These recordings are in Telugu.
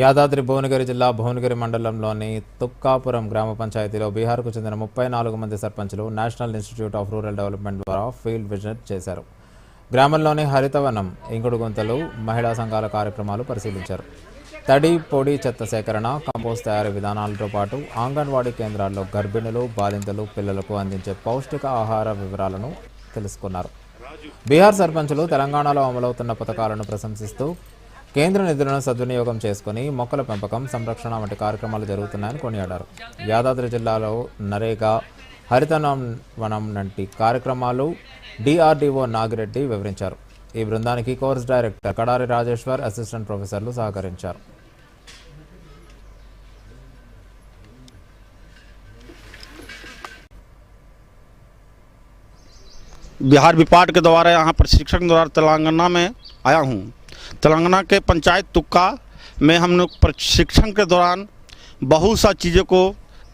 యాదాద్రి భువనగిరి జిల్లా భువనగిరి మండలంలోని తుక్కాపురం గ్రామ పంచాయతీలో బీహార్కు చెందిన ముప్పై నాలుగు మంది సర్పంచులు National Institute of Rural Development ద్వారా ఫీల్డ్ విజిట్ చేశారు. గ్రామంలోని హరితవనం ఇంకుడు గుంతలు మహిళా సంఘాల కార్యక్రమాలు పరిశీలించారు. తడి పొడి చెత్త సేకరణ కంపోస్ట్ తయారీ విధానాలతో పాటు అంగన్వాడీ కేంద్రాల్లో గర్భిణులు బాలింతలు పిల్లలకు అందించే పౌష్టిక ఆహార వివరాలను తెలుసుకున్నారు. బీహార్ సర్పంచులు తెలంగాణలో అమలవుతున్న పథకాలను ప్రశంసిస్తూ కేంద్ర నిధులను సద్వినియోగం చేసుకుని మొక్కల పెంపకం సంరక్షణ వంటి కార్యక్రమాలు జరుగుతున్నాయని కొనియాడారు యాదాద్రి జిల్లాలో నరేగా హరితనం వనం వంటి కార్యక్రమాలు డిఆర్డీఓ నాగిరెడ్డి వివరించారు ఈ బృందానికి course director Kadari Rajeshwar assistant ప్రొఫెసర్లు సహకరించారు बिहार विपाट के द्वारा यहाँ प्रशिक्षण द्वारा तेलंगाना में आया हूँ तेलंगाना के पंचायत तुक्का में हम लोग प्रशिक्षण के दौरान बहुत सा चीज़ों को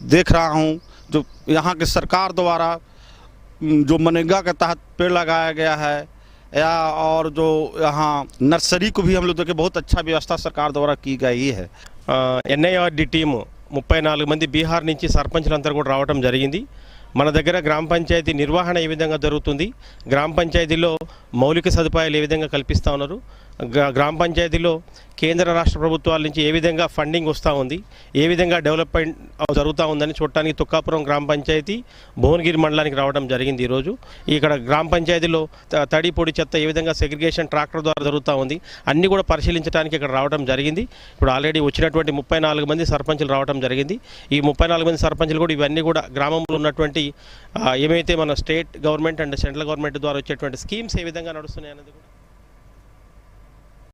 देख रहा हूँ जो यहाँ के सरकार द्वारा उम, जो मनरेगा के तहत पेड़ लगाया गया है या और जो यहाँ नर्सरी को भी हम लोग देखे बहुत अच्छा व्यवस्था सरकार द्वारा की गई है ఎన్ఐఆర్డి టీము ముప్పై నాలుగు మంది బీహార్ నుంచి సర్పంచులందరూ కూడా రావడం జరిగింది మన దగ్గర గ్రామ పంచాయతీ నిర్వహణ ఏ విధంగా జరుగుతుంది గ్రామ పంచాయతీలో మౌలిక సదుపాయాలు ఏ విధంగా కల్పిస్తూ ఉన్నారు గ్రా- గ్రామ పంచాయతీలో కేంద్ర రాష్ట్ర ప్రభుత్వాల నుంచి ఏ విధంగా ఫండింగ్ వస్తూ ఉంది ఏ విధంగా డెవలప్మెంట్ జరుగుతూ ఉందని చూడటానికి తుక్కాపురం గ్రామ పంచాయతీ భువనగిరి మండలానికి రావడం జరిగింది ఈరోజు. ఇక్కడ గ్రామ పంచాయతీలో త- తడి పొడి చెత్త ఏ విధంగా సెగ్రిగేషన్ ట్రాక్టర్ ద్వారా జరుగుతూ ఉంది అన్నీ కూడా పరిశీలించడానికి ఇక్కడ రావడం జరిగింది. ఇప్పుడు ఆల్రెడీ వచ్చినటువంటి ముప్పై నాలుగు మంది సర్పంచులు రావడం జరిగింది. ఈ ముప్పై నాలుగు మంది సర్పంచులు కూడా ఇవన్నీ కూడా గ్రామంలో ఉన్నటువంటి ఏమైతే మన state government and central government ద్వారా వచ్చేటువంటి స్కీమ్స్ ఏ విధంగా నడుస్తున్నాయి అనేది కూడా